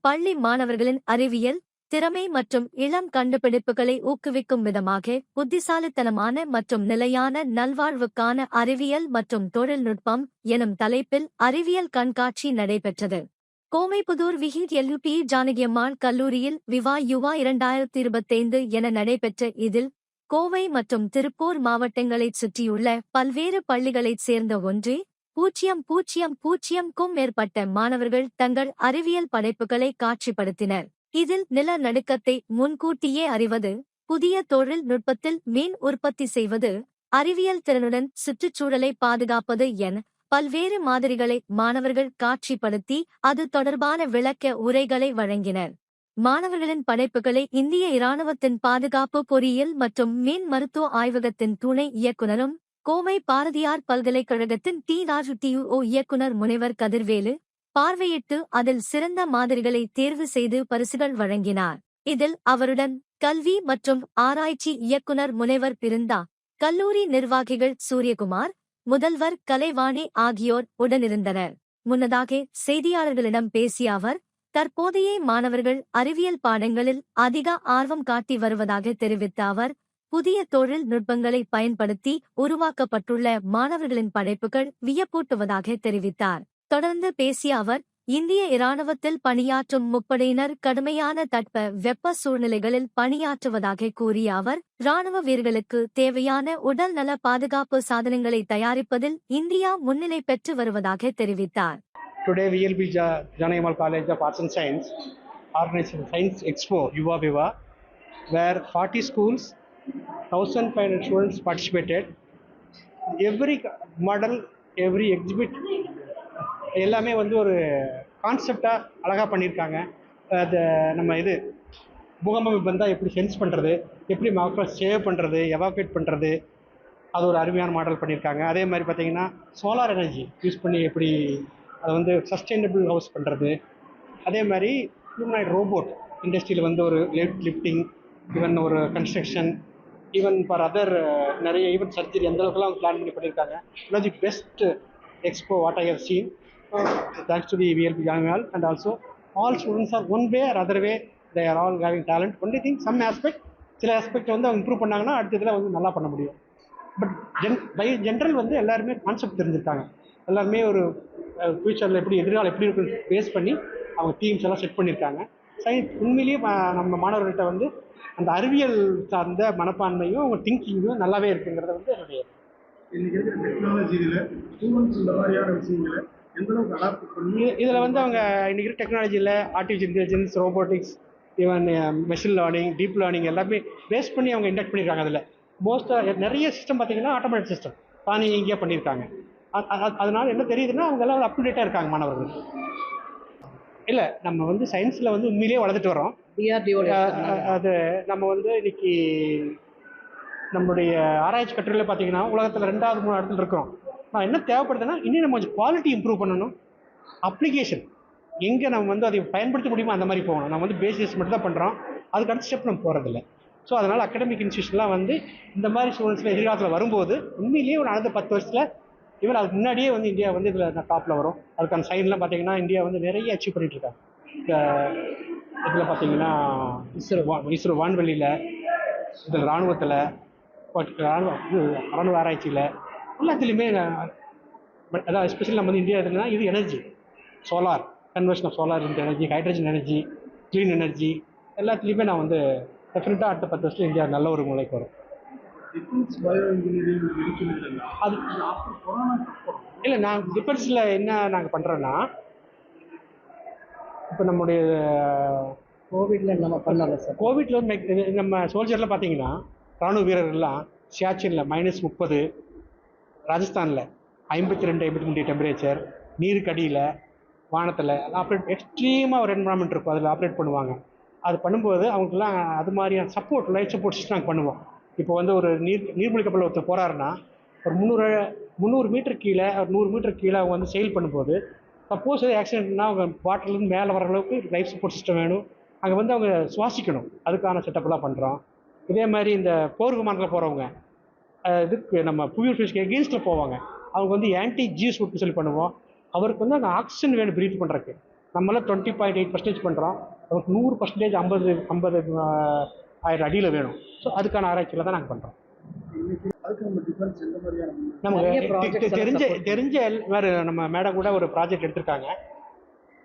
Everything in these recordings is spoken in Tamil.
பள்ளி மாணவர்களின் அறிவியல் திறமை மற்றும் இளம் கண்டுபிடிப்புகளை ஊக்குவிக்கும் விதமாக புத்திசாலித்தனமான மற்றும் நிலையான நல்வாழ்வுக்கான அறிவியல் மற்றும் தொழில்நுட்பம் எனும் தலைப்பில் அறிவியல் கண்காட்சி நடைபெற்றது. கோமைப்புதூர் விஹிட் எல்யூபி ஜானகியம்மாள் கல்லூரியில் விவா யுவா இரண்டாயிரத்தி இருபத்தைந்து என நடைபெற்ற இதில் கோவை மற்றும் திருப்பூர் மாவட்டங்களைச் சுற்றியுள்ள பல்வேறு பள்ளிகளைச் சேர்ந்த ஒன்றே பூஜ்ஜியம் பூஜ்ஜியம் பூஜ்ஜியம்க்கும் மேற்பட்ட மாணவர்கள் தங்கள் அறிவியல் படைப்புகளை காட்சிப்படுத்தினர். இதில் நிலநடுக்கத்தை முன்கூட்டியே அறிவது புதிய தொழில் நுட்பத்தில் மீன் உற்பத்தி செய்வது அறிவியல் திறனுடன் சுற்றுச்சூழலை பாதுகாப்பது என பல்வேறு மாதிரிகளை மாணவர்கள் காட்சிப்படுத்தி அது தொடர்பான விளக்க உரைகளை வழங்கினர். மாணவர்களின் படைப்புகளை இந்திய இராணுவத்தின் பாதுகாப்பு பொறியியல் மற்றும் மீன் மருத்துவ ஆய்வகத்தின் துணை இயக்குனரும் கோவை பாரதியார் பல்கலைக்கழகத்தின் டி. ராஜு இயக்குனர் முனைவர் கதிர்வேலு பார்வையிட்டு அதில் சிறந்த மாதிரிகளை தேர்வு செய்து பரிசுகள் வழங்கினார். இதில் அவருடன் கல்வி மற்றும் ஆராய்ச்சி இயக்குனர் முனைவர் பிருந்தா கல்லூரி நிர்வாகிகள் சூரியகுமார் முதல்வர் கலைவாணி ஆகியோர் உடனிருந்தனர். முன்னதாக செய்தியாளர்களிடம் பேசிய அவர் தற்போதைய மாணவர்கள் அறிவியல் பாடங்களில் அதிக ஆர்வம் காட்டி வருவதாக தெரிவித்த அவர் புதிய தொழில் நுட்பங்களை பயன்படுத்தி உருவாக்கப்பட்டுள்ள மாணவர்களின் படைப்புகள் வியப்பூட்டுவதாக தெரிவித்தார். தொடர்ந்து பேசிய அவர் இந்திய இராணுவத்தில் பணியாற்றும் முப்படையினர் கடுமையான தட்ப வெப்ப சூழ்நிலைகளில் பணியாற்றுவதாக கூறிய அவர் ராணுவ வீரர்களுக்கு தேவையான உடல் நல பாதுகாப்பு சாதனங்களை தயாரிப்பதில் இந்தியா முன்னிலை பெற்று வருவதாக தெரிவித்தார். Today, VLB Ja- Janayamal College of Arts and Science organized Science Expo, Yuva Viva, where 40 schools, 1,500 students participated. Every model, every exhibit, எல்லாமே வந்து ஒரு கான்செப்டாக அழகாக பண்ணியிருக்காங்க. அது நம்ம இது பூகம்பம் வந்தால் எப்படி சென்ஸ் பண்ணுறது எப்படி மக்களை சேவ் பண்ணுறது எவாக்குவேட் பண்ணுறது அது ஒரு அருமையான மாடல் பண்ணியிருக்காங்க. அதே மாதிரி பார்த்தீங்கன்னா சோலார் எனர்ஜி யூஸ் பண்ணி எப்படி அதை வந்து சஸ்டைனபிள் ஹவுஸ் பண்ணுறது அதே மாதிரி ஹியூமனாய்ட் ரோபோட் இண்டஸ்ட்ரியில் வந்து ஒரு லிஃப்ட் லிஃப்டிங் ஈவன் ஒரு கன்ஸ்ட்ரக்ஷன் ஈவன் ஃபார் அதர் நிறைய ஈவன் சர்ஜரி அந்த அளவுக்குலாம் பிளான் பண்ணி பண்ணியிருக்காங்க one the best expo what I have seen thanks to the VLB ஜாமியால் and also all students are one way or other way they are all having talent only thing some aspect சில ஆஸ்பெக்ட் வந்து அவங்க இம்ப்ரூவ் பண்ணாங்கன்னா அடுத்ததில் வந்து நல்லா பண்ண முடியும். பட் ஜென் பை ஜென்ரல் வந்து எல்லாருமே கான்செப்ட் தெரிஞ்சிருக்காங்க. எல்லாருமே ஒரு uh, ஃப்யூச்சரில் எப்படி எதிர்காலம் எப்படி இருக்குன்னு பேஸ் பண்ணி அவங்க டீம்ஸ் எல்லாம் செட் பண்ணியிருக்காங்க சயின்ஸ் உண்மையிலேயே நம்ம மாணவர்கள்ட்ட வந்து அந்த அறிவியல் சார்ந்த மனப்பான்மையும் அவங்க திங்கிங்கும் நல்லாவே இருக்குங்கிறத வந்து என்னுடைய இன்னைக்கு இருக்கிற டெக்னாலஜியில ஸ்டூடெண்ட்ஸ் இந்த மாதிரியான விஷயங்களை எந்த அளவுக்கு அடாப்ட் பண்ணி இதில் வந்து அவங்க இன்னைக்கு டெக்னாலஜியில் artificial intelligence robotics even machine learning deep learning எல்லாமே பேஸ் பண்ணி அவங்க இன்டெக்ட் பண்ணியிருக்காங்க அதில். மோஸ்ட்டாக நிறைய சிஸ்டம் பார்த்தீங்கன்னா ஆட்டோமேட்டிக் சிஸ்டம் தானியங்கியாக பண்ணியிருக்காங்க அதனால என்ன தெரியுதுன்னா அவங்க எல்லாம் அப்டேட்டாக இருக்காங்க மாணவர்கள். இல்லை நம்ம வந்து சயின்ஸில் வந்து உண்மையிலேயே வளர்ந்துட்டு வரோம் அது நம்ம வந்து இன்னைக்கு நம்முடைய ஆராய்ச்சி கட்டுரையில் பார்த்தீங்கன்னா உலகத்தில் ரெண்டாவது மூணு இடத்துல இருக்கிறோம். நான் என்ன தேவைப்படுதுன்னா இன்னும் நம்ம கொஞ்சம் குவாலிட்டி இம்ப்ரூவ் பண்ணணும். அப்ளிகேஷன் எங்கே நம்ம வந்து அதை பயன்படுத்த முடியுமோ அந்த மாதிரி போகணும். நம்ம வந்து பேசிஸ் மட்டும் தான் பண்ணுறோம் அதுக்கு அடுத்த ஸ்டெப் நம்ம போகிறதில்ல ஸோ அதனால் அகடமிக் இன்ஸ்டியூஷன்லாம் வந்து இந்த மாதிரி ஸ்டூடெண்ட்ஸ்லாம் எதிர்காலத்தில் வரும்போது உண்மையிலேயே ஒரு அடுத்த பத்து வருஷத்தில் ஈவன் அதுக்கு முன்னாடியே வந்து இந்தியா வந்து இதில் டாப்பில் வரும். அதுக்கான சைன்லாம் பார்த்தீங்கன்னா இந்தியா வந்து நிறைய அச்சீவ் பண்ணிகிட்டு இருக்காங்க இதில் பார்த்தீங்கன்னா இஸ்ரோ இஸ்ரோ வான்வெளியில் இதில் இராணுவத்தில் ராணுவ இது ராணுவ ஆராய்ச்சியில் எல்லாத்துலேயுமே பட் அதான் எஸ்பெஷலி நம்ம வந்து இந்தியா இதுனா இது energy solar conversion of solar இந்த energy hydrogen energy clean energy எல்லாத்துலேயுமே நான் வந்து டெஃபினட்டாக அடுத்த பத்து வருஷத்துல இந்தியா நல்ல ஒரு முறைக்கு வரும். டிஃபென்ஸ் பயோ இன்ஜினியரிங் இருக்குன்னு அது அப்புறம் கொரோனாக்கு அப்புறம். இல்லை நான் டிஃபென்ஸில் என்ன நாங்கள் பண்ணுறோன்னா இப்போ நம்முடைய கோவிட்ல நம்ம பண்ணல சார் கோவிட்ல வந்து நம்ம சோல்ஜர்லாம் பார்த்தீங்கன்னா ராணுவ வீரர்கள்லாம் சியாச்சினில் மைனஸ் முப்பது ராஜஸ்தானில் ஐம்பத்தி ரெண்டு ஐம்பத்தி மூணு டெம்பரேச்சர் நீருக்கு அடியில் வானத்தில் ஆப்ரேட் எக்ஸ்ட்ரீமாக ஒரு என்வரான்மெண்ட் இருக்கும். அதில் ஆப்ரேட் பண்ணுவாங்க. அது பண்ணும்போது அவங்களுக்குலாம் அது மாதிரியான சப்போர்ட் லைஃப் சப்போர்ட் நாங்கள் பண்ணுவோம். இப்போ வந்து ஒரு நீர் நீர்மொழி கப்பலில் ஒருத்தர் போகிறாருன்னா ஒரு முந்நூறு முந்நூறு மீட்டர் கீழே ஒரு நூறு மீட்டர் கீழே அவங்க வந்து செயல் பண்ணும்போது சப்போஸ் ஆக்சிடென்ட்னா அவங்க வாட்டர்லேருந்து மேலே வர அளவுக்கு லைஃப் சப்போர்ட் சிஸ்டம் வேணும். அங்கே வந்து அவங்க சுவாசிக்கணும். அதுக்கான செட்டப்லாம் பண்ணுறோம் இதே மாதிரி இந்த போர் விமானத்தில் போகிறவங்க இதுக்கு நம்ம புவி ஃபிஷ்க்கு எகெயின்ஸ்டில் போவாங்க. அவங்க வந்து ஆன்டி ஜீஸ் சூட்னு சொல்லி பண்ணுவோம். அவருக்கு வந்து அங்கே ஆக்சிஜன் வேணும் ப்ரீத் பண்ணுறதுக்கு நம்மளாம் டுவெண்ட்டி பாயிண்ட் எயிட் பர்சன்டேஜ் பண்ணுறோம் அவருக்கு நூறு பர்சன்டேஜ் ஐம்பது ஐம்பது ஆயிரம் அடியில் வேணும். ஸோ அதுக்கான ஆராய்ச்சியில் தான் நாங்கள் பண்ணுறோம் நமக்கு தெரிஞ்ச தெரிஞ்ச எல்- வேறு நம்ம மேடம் கூட ஒரு ப்ராஜெக்ட் எடுத்திருக்காங்க.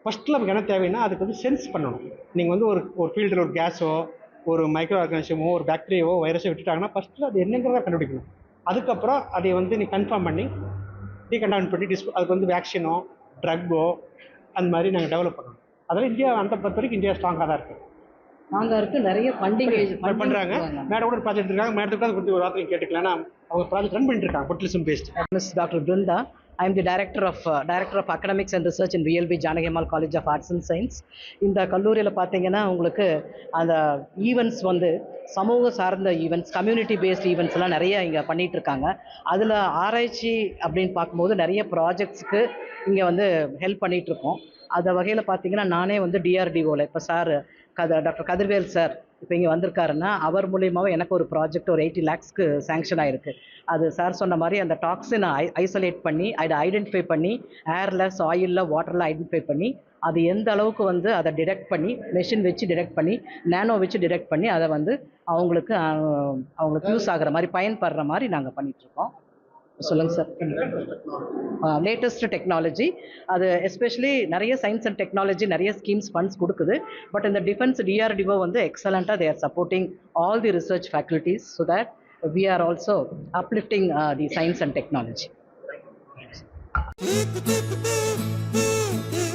ஃபஸ்ட்டில் நமக்கு என்ன தேவைன்னா அதுக்கு வந்து சென்ஸ் பண்ணணும். நீங்கள் வந்து ஒரு ஒரு ஃபீல்டில் ஒரு கேஸோ ஒரு மைக்ரோ ஆர்கானிசமோ ஒரு பாக்டீரியாவோ வைரஸோ விட்டுட்டாங்கன்னா ஃபஸ்ட்டில் அது என்னங்கிறத கண்டுபிடிக்கணும். அதுக்கப்புறம் அதை வந்து நீ கன்ஃபார்ம் பண்ணி டீகண்டாமின் பண்ணி டிஸ் அதுக்கு வந்து வேக்சினோ ட்ரக்கோ அந்த மாதிரி நாங்கள் டெவலப் பண்ணணும். அதனால் இந்தியா அந்த பொறுத்த வரைக்கும் இந்தியா ஸ்ட்ராங்காக தான் இருக்குது நாங்க இருக்கு நிறைய ஃபண்டிங் பண்ணுறாங்க மேடம் கூட ப்ராஜெக்ட் இருக்காங்க மேடத்துக்கு பற்றி ஒரு வார்த்தை கேட்டுக்கலாம் அவங்க ப்ராஜெக்ட் ரன் பண்ணிட்டு இருக்காங்க botulism based Dr. Brinda. I am the director of uh, director of academics and research in VLB Janagimal College of Arts and Science. இந்த கல்லூரியில் பார்த்தீங்கன்னா உங்களுக்கு அந்த ஈவெண்ட்ஸ் வந்து சமூக சார்ந்த ஈவெண்ட்ஸ் கம்யூனிட்டி பேஸ்ட் ஈவெண்ட்ஸ்லாம் நிறைய இங்கே பண்ணிட்டு இருக்காங்க அதில் ஆராய்ச்சி அப்படின்னு பார்க்கும்போது நிறைய ப்ராஜெக்ட்ஸ்க்கு இங்கே வந்து ஹெல்ப் பண்ணிட்டு இருக்கோம் அந்த வகையில் பார்த்தீங்கன்னா நானே வந்து டிஆர்டிஓவில் இப்போ சார் கத டாக்டர் கதிர்வேல் சார் இப்போ இங்கே வந்திருக்காருன்னா அவர் மூலியமாகவும் எனக்கு ஒரு ப்ராஜெக்ட் ஒரு எயிட்டி லேக்ஸ்க்கு சேங்ஷன் ஆயிருக்கு. அது சார் சொன்ன மாதிரி அந்த டாக்ஸினை ஐ ஐசோலேட் பண்ணி அதை ஐடென்டிஃபை பண்ணி ஏரில் சாயிலில் வாட்டரில் ஐடென்டிஃபை பண்ணி அது எந்த அளவுக்கு வந்து அதை டிடெக்ட் பண்ணி மெஷின் வச்சு டிடெக்ட் பண்ணி நேனோ வச்சு டிடெக்ட் பண்ணி அதை வந்து அவங்களுக்கு அவங்களுக்கு யூஸ் ஆகுற மாதிரி பயன்படுற மாதிரி நாங்கள் பண்ணிகிட்ருக்கோம் சொல்லுங்கள் சார் லேட்டஸ்ட் டெக்னாலஜி அது எஸ்பெஷலி நிறைய சயின்ஸ் அண்ட் டெக்னாலஜி நிறைய ஸ்கீம்ஸ் ஃபண்ட்ஸ் கொடுக்குது. பட் இந்த டிஃபென்ஸ் டிஆர்டிஓ வந்து எக்ஸலண்ட்டாக they are supporting all the research faculties so that we are also uplifting the science and technology Thank you.